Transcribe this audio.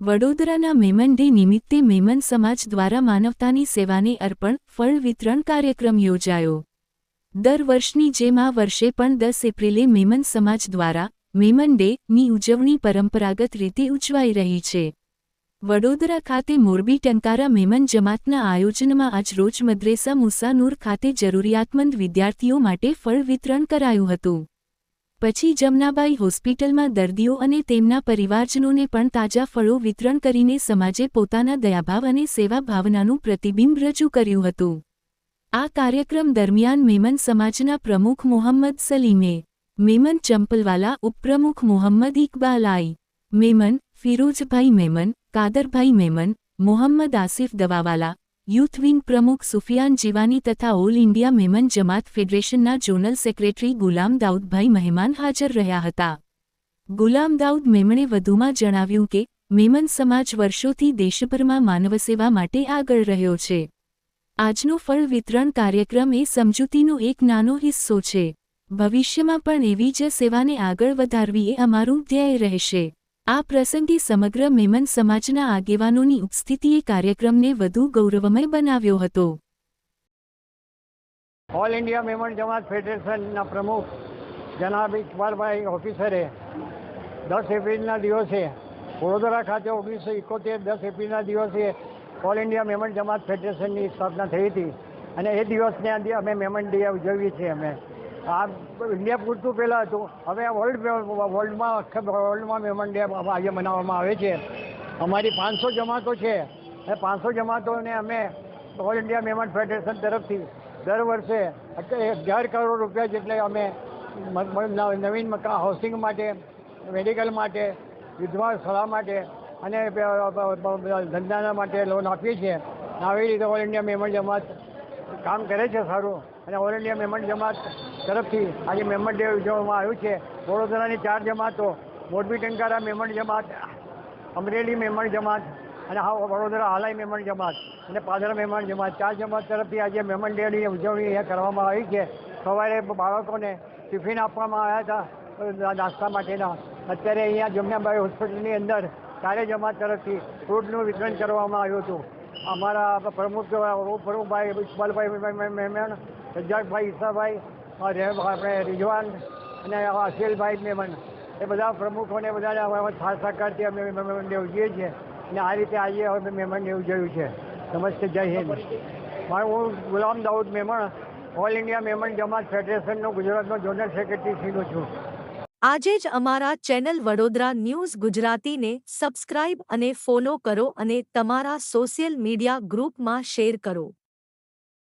વડોદરાના મેમન ડે નિમિત્તે મેમન સમાજ દ્વારા માનવતાની સેવાને અર્પણ, ફળ વિતરણ કાર્યક્રમ યોજાયો. દર વર્ષની જેમ આ વર્ષે પણ દસ એપ્રિલે મેમન સમાજ દ્વારા મેમન ડે ની ઉજવણી પરંપરાગત રીતે ઉજવાઈ રહી છે. વડોદરા ખાતે મોરબી ટંકારા મેમન જમાતના આયોજનમાં આજ રોજ મદ્રેસા મુસાનુર ખાતે જરૂરિયાતમંદ વિદ્યાર્થીઓ માટે ફળ વિતરણ કરાયું હતું. પછી જમનાબાઈ હોસ્પિટલમાં દર્દીઓ અને તેમના પરિવારજનોને પણ તાજા ફળો વિતરણ કરીને સમાજે પોતાના દયાભાવ અને સેવા ભાવનાનું પ્રતિબિંબ રજૂ કર્યું હતું. આ કાર્યક્રમ દરમિયાન મેમન સમાજના પ્રમુખ મોહમ્મદ સલીમે, મેમન ચંપલવાલા ઉપપ્રમુખ મોહમ્મદ ઇકબાલાઈ, મેમન ફિરોજભાઈ મેમન, કાદરભાઈ મેમન, મોહમ્મદ આસિફ દવાવાલા યુથ વિંગ પ્રમુખ સુફિયાન જીવાની તથા ઓલ ઇન્ડિયા મેમન જમાત ફેડરેશનના જોનલ સેક્રેટરી ગુલામ દાઉદભાઈ મહેમાન હાજર રહ્યા હતા. ગુલામ દાઉદ મેમણે વધુમાં જણાવ્યું કે, મેમન સમાજ વર્ષોથી દેશભરમાં માનવસેવા માટે આગળ રહ્યો છે. આજનો ફળ વિતરણ કાર્યક્રમ એ સમજૂતીનો એક નાનો હિસ્સો છે. ભવિષ્યમાં પણ એવી જ સેવાને આગળ વધારવી એ અમારું ધ્યેય રહેશે. આ પ્રસંગે સમગ્ર મેમન સમાજના આગેવાનોની ઉપસ્થિતિએ કાર્યક્રમને વધુ ગૌરવમય બનાવ્યો હતો. ઓલ ઇન્ડિયા મેમણ જમાત ફેડરેશનના પ્રમુખ જનાબ ઇકબાલભાઈ ઓફિસરે દસ એપ્રિલના દિવસે વડોદરા ખાતે ઓગણીસો એકોતેર દસ એપ્રિલના દિવસે ઓલ ઇન્ડિયા મેમણ જમાત ફેડરેશનની સ્થાપના થઈ હતી. અને એ દિવસને અમે મેમન ડે ઉજવીએ છીએ અમે. આ ઇન્ડિયા પૂરતું પહેલાં હતું. હવે વર્લ્ડ વર્લ્ડમાં આખા વર્લ્ડમાં મેમણ ડે આજે મનાવવામાં આવે છે. અમારી પાંચસો જમાતો છે. એ પાંચસો જમાતોને અમે ઓલ ઇન્ડિયા મેમણ ફેડરેશન તરફથી દર વર્ષે અગિયાર કરોડ રૂપિયા જેટલે અમે નવીન મકાન હાઉસિંગ માટે મેડિકલ માટે, વિધવા સલાહ માટે અને ધંધાના માટે લોન આપીએ છીએ. આવી રીતે ઓલ ઇન્ડિયા મેમણ જમાત કામ કરે છે સારું. અને ઇન્ડિયા મેમણ જમાત તરફથી આજે મેમણ ડે ઉજવવામાં આવ્યું છે. વડોદરાની ચાર જમાતો, મોરબી, ટંકારા મેમણ જમાત, અમરેલી મેમણ જમાત અને હા, વડોદરા હાલાઈ મેમણ જમાત અને પાદરા મેમણ જમાત. ચાર જમાત તરફથી આજે મેમણ ડેની ઉજવણી અહીંયા કરવામાં આવી છે. સવારે બાળકોને ટિફિન આપવામાં આવ્યા હતા નાસ્તા માટેના. અત્યારે અહીંયા જમનાબાઈ હોસ્પિટલની અંદર ચારે જમાત તરફથી ફ્રૂટનું વિતરણ કરવામાં આવ્યું હતું. અમારા પ્રમુખ, પ્રમુખભાઈ, ઇકબાલભાઈ મેમણ સજ્જાકભાઈ ઈસાભાઈ આપણે રિજવાન અને અખિલભાઈ મેમન એ બધા પ્રમુખોને બધાને ખાસ સહકારથી અમે મેમન ડે ઉજવીએ છીએ. અને આ રીતે આજે હવે મેમન ડે ઉજવ્યું છે. નમસ્તે, જય હિન્દ. મારું હું ગુલામ દાઉદ મેમણ, ઓલ ઇન્ડિયા મેમન જમાત ફેડરેશનનો ગુજરાતનો જોનલ સેક્રેટરી શ્રીનો છું. આજે જ અમારા ચેનલ વડોદરા ન્યૂઝ ગુજરાતીને સબસ્ક્રાઇબ અને ફોલો કરો અને તમારા સોશિયલ મીડિયા ગ્રુપમાં શેર કરો.